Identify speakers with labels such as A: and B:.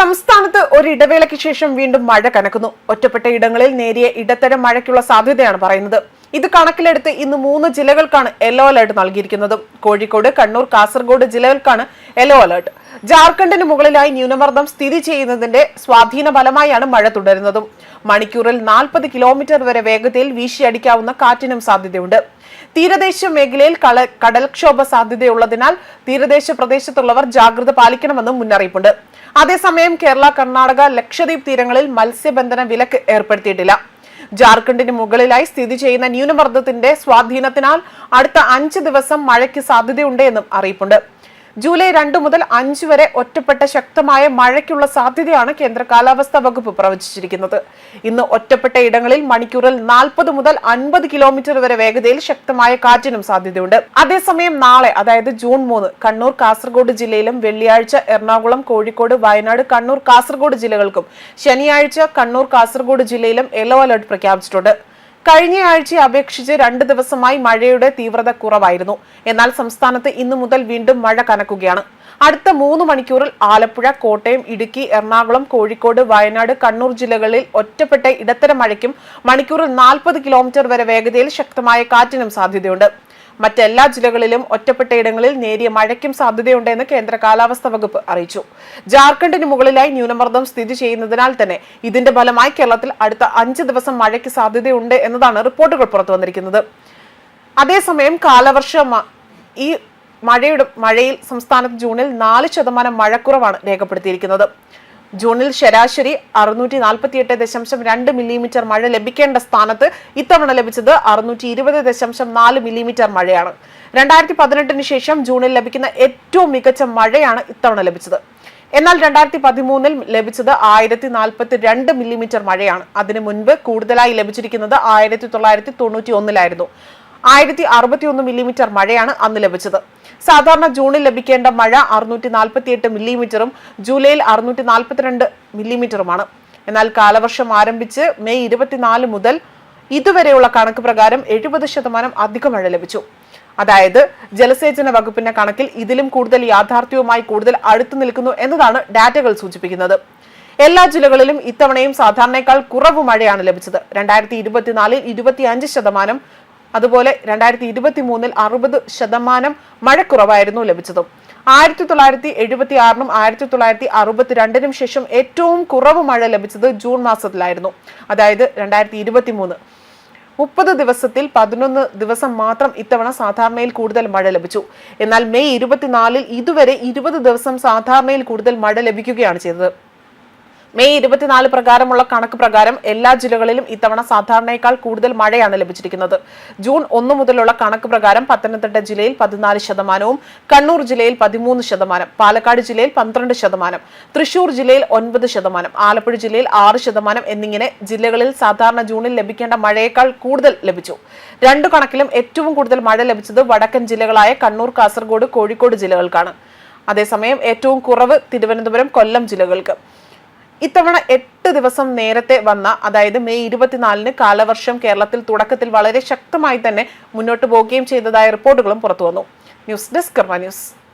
A: സംസ്ഥാനത്ത് ഇടവേളയ്ക്ക് ശേഷം വീണ്ടും മഴ കനക്കുന്നു ഒറ്റപ്പെട്ട ഇടങ്ങളിൽ നേരിയ ഇടത്തരം മഴയ്ക്കുള്ള സാധ്യതയാണ് പറയുന്നത് ഇത് കണക്കിലെടുത്ത് ഇന്ന് മൂന്ന് ജില്ലകൾക്കാണ് യെല്ലോ അലേർട്ട് നൽകിയിരിക്കുന്നത് കോഴിക്കോട് കണ്ണൂർ കാസർഗോഡ് ജില്ലകൾക്കാണ് യെല്ലോ അലർട്ട് ജാർഖണ്ഡിന് മുകളിലായി ന്യൂനമർദ്ദം സ്ഥിതി ചെയ്യുന്നതിന്റെ സ്വാധീന ഫലമായാണ് മഴ തുടരുന്നതും മണിക്കൂറിൽ നാൽപ്പത് കിലോമീറ്റർ വരെ വേഗതയിൽ വീശിയടിക്കാവുന്ന കാറ്റിനും സാധ്യതയുണ്ട് തീരദേശ മേഖലയിൽ കടൽക്ഷോഭ സാധ്യതയുള്ളതിനാൽ തീരദേശ പ്രദേശത്തുള്ളവർ ജാഗ്രത പാലിക്കണമെന്നും മുന്നറിയിപ്പുണ്ട് അതേസമയം കേരള കർണാടക ലക്ഷദ്വീപ് തീരങ്ങളിൽ മത്സ്യബന്ധന വിലക്ക് ഏർപ്പെടുത്തിയിട്ടില്ല ജാർഖണ്ഡിന് മുകളിലായി സ്ഥിതി ചെയ്യുന്ന ന്യൂനമർദ്ദത്തിന്റെ സ്വാധീനത്തിനാൽ അടുത്ത അഞ്ച് ദിവസം മഴയ്ക്ക് സാധ്യതയുണ്ട് എന്നും അറിയിപ്പുണ്ട് ജൂലൈ രണ്ടു മുതൽ അഞ്ചു വരെ ഒറ്റപ്പെട്ട ശക്തമായ മഴയ്ക്കുള്ള സാധ്യതയാണ് കേന്ദ്ര കാലാവസ്ഥാ വകുപ്പ് പ്രവചിച്ചിരിക്കുന്നത് ഇന്ന് ഒറ്റപ്പെട്ട ഇടങ്ങളിൽ മണിക്കൂറിൽ നാൽപ്പത് മുതൽ അൻപത് കിലോമീറ്റർ വരെ വേഗതയിൽ ശക്തമായ കാറ്റിനും സാധ്യതയുണ്ട് അതേസമയം നാളെ അതായത് ജൂൺ മൂന്ന് കണ്ണൂർ കാസർഗോഡ് ജില്ലയിലും വെള്ളിയാഴ്ച എറണാകുളം കോഴിക്കോട് വയനാട് കണ്ണൂർ കാസർഗോഡ് ജില്ലകൾക്കും ശനിയാഴ്ച കണ്ണൂർ കാസർഗോഡ് ജില്ലയിലും യെല്ലോ അലർട്ട് പ്രഖ്യാപിച്ചിട്ടുണ്ട് കഴിഞ്ഞയാഴ്ച അപേക്ഷിച്ച് രണ്ട് ദിവസമായി മഴയുടെ തീവ്രത കുറവായിരുന്നു എന്നാൽ സംസ്ഥാനത്ത് ഇന്നു മുതൽ വീണ്ടും മഴ കനക്കുകയാണ് അടുത്ത മൂന്ന് മണിക്കൂറിൽ ആലപ്പുഴ കോട്ടയം ഇടുക്കി എറണാകുളം കോഴിക്കോട് വയനാട് കണ്ണൂർ ജില്ലകളിൽ ഒറ്റപ്പെട്ട ഇടത്തരം മഴയ്ക്കും മണിക്കൂറിൽ നാൽപ്പത് കിലോമീറ്റർ വരെ വേഗതയിൽ ശക്തമായ കാറ്റിനും സാധ്യതയുണ്ട് മറ്റെല്ലാ ജില്ലകളിലും ഒറ്റപ്പെട്ടയിടങ്ങളിൽ നേരിയ മഴയ്ക്കും സാധ്യതയുണ്ടെന്ന് കേന്ദ്ര കാലാവസ്ഥാ വകുപ്പ് അറിയിച്ചു ജാർഖണ്ഡിന് മുകളിലായി ന്യൂനമർദ്ദം സ്ഥിതി ചെയ്യുന്നതിനാൽ തന്നെ ഇതിന്റെ ഫലമായി കേരളത്തിൽ അടുത്ത അഞ്ച് ദിവസം മഴയ്ക്ക് സാധ്യതയുണ്ട് എന്നതാണ് റിപ്പോർട്ടുകൾ പുറത്തു വന്നിരിക്കുന്നത് അതേസമയം കാലവർഷ ഈ മഴയുടെ മഴയിൽ സംസ്ഥാനത്ത് ജൂണിൽ നാല് ശതമാനം മഴക്കുറവാണ് രേഖപ്പെടുത്തിയിരിക്കുന്നത് ജൂണിൽ ശരാശരി അറുന്നൂറ്റി നാൽപ്പത്തിയെട്ട് ദശാംശം രണ്ട് മില്ലിമീറ്റർ മഴ ലഭിക്കേണ്ട സ്ഥാനത്ത് ഇത്തവണ ലഭിച്ചത് അറുന്നൂറ്റി ഇരുപത് ദശാംശം നാല് മില്ലിമീറ്റർ മഴയാണ് രണ്ടായിരത്തി പതിനെട്ടിന് ശേഷം ജൂണിൽ ലഭിക്കുന്ന ഏറ്റവും മികച്ച മഴയാണ് ഇത്തവണ ലഭിച്ചത് എന്നാൽ രണ്ടായിരത്തി പതിമൂന്നിൽ ലഭിച്ചത് ആയിരത്തി നാൽപ്പത്തി രണ്ട് മില്ലിമീറ്റർ മഴയാണ് അതിനു മുൻപ് കൂടുതലായി ലഭിച്ചിരിക്കുന്നത് ആയിരത്തി തൊള്ളായിരത്തി തൊണ്ണൂറ്റി ഒന്നിലായിരുന്നു ആയിരത്തി അറുപത്തിയൊന്ന് മില്ലിമീറ്റർ മഴയാണ് അന്ന് ലഭിച്ചത് സാധാരണ ജൂണിൽ ലഭിക്കേണ്ട മഴ അറുന്നൂറ്റി നാൽപ്പത്തിയെട്ട് മില്ലിമീറ്ററും ജൂലൈയിൽ അറുന്നൂറ്റി നാൽപ്പത്തിരണ്ട് മില്ലിമീറ്ററുമാണ് എന്നാൽ കാലവർഷം ആരംഭിച്ച് മെയ് ഇരുപത്തിനാല് മുതൽ ഇതുവരെയുള്ള കണക്ക് പ്രകാരം എഴുപത് ശതമാനം അധിക മഴ ലഭിച്ചു അതായത് ജലസേചന വകുപ്പിന്റെ കണക്കിൽ ഇതിലും കൂടുതൽ യാഥാർത്ഥ്യവുമായി കൂടുതൽ അടുത്തു നിൽക്കുന്നു എന്നതാണ് ഡാറ്റകൾ സൂചിപ്പിക്കുന്നത് എല്ലാ ജില്ലകളിലും ഇത്തവണയും സാധാരണയേക്കാൾ കുറവ് മഴയാണ് ലഭിച്ചത് രണ്ടായിരത്തി ഇരുപത്തിനാലിൽ ഇരുപത്തിയഞ്ച് ശതമാനം അതുപോലെ രണ്ടായിരത്തി ഇരുപത്തി മൂന്നിൽ അറുപത് ശതമാനം മഴക്കുറവായിരുന്നു ലഭിച്ചതും ആയിരത്തി തൊള്ളായിരത്തി എഴുപത്തി ആറിനും ആയിരത്തി തൊള്ളായിരത്തി അറുപത്തിരണ്ടിനും ശേഷം ഏറ്റവും കുറവ് മഴ ലഭിച്ചത് ജൂൺ മാസത്തിലായിരുന്നു അതായത് രണ്ടായിരത്തി ഇരുപത്തി മൂന്ന് മുപ്പത് ദിവസത്തിൽ പതിനൊന്ന് ദിവസം മാത്രം ഇത്തവണ സാധാരണയിൽ കൂടുതൽ മഴ ലഭിച്ചു എന്നാൽ മെയ് ഇരുപത്തിനാലിൽ ഇതുവരെ ഇരുപത് ദിവസം സാധാരണയിൽ കൂടുതൽ മഴ ലഭിക്കുകയാണ് ചെയ്തത് മെയ് ഇരുപത്തിനാല് പ്രകാരമുള്ള കണക്ക് പ്രകാരം എല്ലാ ജില്ലകളിലും ഇത്തവണ സാധാരണയേക്കാൾ കൂടുതൽ മഴയാണ് ലഭിച്ചിരിക്കുന്നത് ജൂൺ ഒന്ന് മുതലുള്ള കണക്ക് പ്രകാരം പത്തനംതിട്ട ജില്ലയിൽ പതിനാല് ശതമാനവും കണ്ണൂർ ജില്ലയിൽ പതിമൂന്ന് ശതമാനം പാലക്കാട് ജില്ലയിൽ പന്ത്രണ്ട് ശതമാനം തൃശൂർ ജില്ലയിൽ ഒൻപത് ശതമാനം ആലപ്പുഴ ജില്ലയിൽ ആറ് ശതമാനം എന്നിങ്ങനെ ജില്ലകളിൽ സാധാരണ ജൂണിൽ ലഭിക്കേണ്ട മഴയേക്കാൾ കൂടുതൽ ലഭിച്ചു രണ്ടു കണക്കിലും ഏറ്റവും കൂടുതൽ മഴ ലഭിച്ചത് വടക്കൻ ജില്ലകളായ കണ്ണൂർ കാസർഗോഡ് കോഴിക്കോട് ജില്ലകൾക്കാണ് അതേസമയം ഏറ്റവും കുറവ് തിരുവനന്തപുരം കൊല്ലം ജില്ലകൾക്ക് ഇത്തവണ എട്ട് ദിവസം നേരത്തെ വന്ന അതായത് മെയ് ഇരുപത്തിനാലിന് കാലവർഷം കേരളത്തിൽ തുടക്കത്തിൽ വളരെ ശക്തമായി തന്നെ മുന്നോട്ട് പോവുകയും ചെയ്തതായ റിപ്പോർട്ടുകളും പുറത്തു വന്നു ന്യൂസ് ഡെസ്ക് ന്യൂസ്